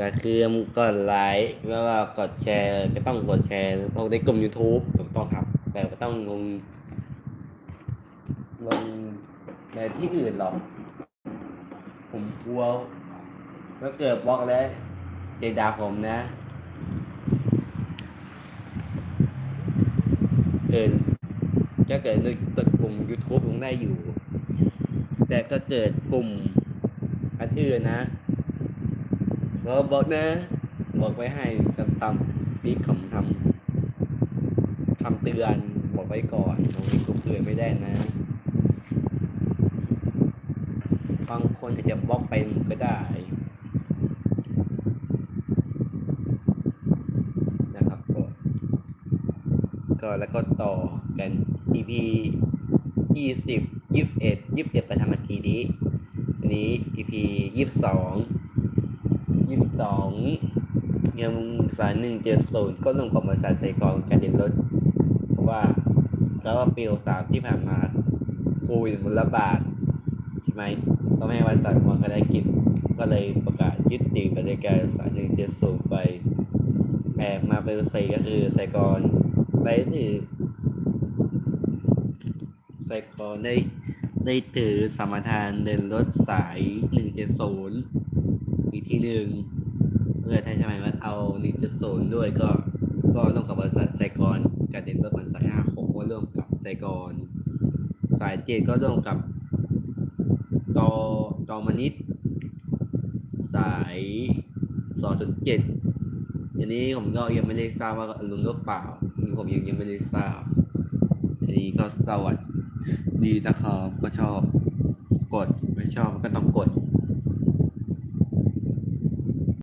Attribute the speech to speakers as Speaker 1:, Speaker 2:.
Speaker 1: ก็คือกดไลค์แล้วก็กดแชร์ก็ต้องกดแชร์ลงในกลุ่ม YouTube ถูกต้องครับ แต่ไม่ต้องลงลงในที่อื่นหรอก ผมกลัวเมื่อเกิดบล็อกแล้วเจดาผมนะเกิดจะเกิดในกลุ่ม YouTube ลงได้อยู่ แต่ก็เกิดกลุ่มอันอื่นนะ ก็บอกนะ บอกไว้ให้ตำตำนี่คำทำคำเตือนบอกไว้ก่อนลงนกลุ่มอื่นไม่ได้นะ บางคนอาจจะบล็อกไปก็ได้นะครับก็ก็แล้วก็ต่อกัน EP ยี่สิบยี่สิบเอ็ดยี่สิบเอ็ดไปทำนาทีนี้อันนี้ EP ยี่สิบสอง ยี่สิบสองยังสายหนึ่งเจ็ดศูนย์ก็ลงกับบริษัทไซกองการเดินรถ เพราะว่าแล้วว่าปีสามที่ผ่านมาโควิดมันระบาดใช่ไหมก็ไม่ให้บริษัทมันก็ได้กินก็เลยประกาศยุติบริการสายหนึ่งเจ็ดศูนย์ไปแอบมาเป็นไซก็คือไซกรได้ถือไซกรได้ ได้ถือสมรทานเดินรถสายหนึ่งเจ็ดศูนย์อีกที่หนึ่งเพื่อถ้าใช่ไหมว่าเอาหนึ่งเจ็ดศูนย์ด้วยก็ก็ร่วมกับบริษัทไซกรการเดินรถบริษัทห้าหกก็ร่วมกับไซกร สายเจ็ดก็ร่วมกับตอตอมนิดสายสอศูนย์เจ็ดอันนี้ผมก็ยังไม่ได้ทราบว่าลุงหรือเปล่าผมยังยังไม่ได้ทราบอันนี้ก็สวัสดี ดีนะครับ ก็ชอบกดไม่ชอบก็ต้องกด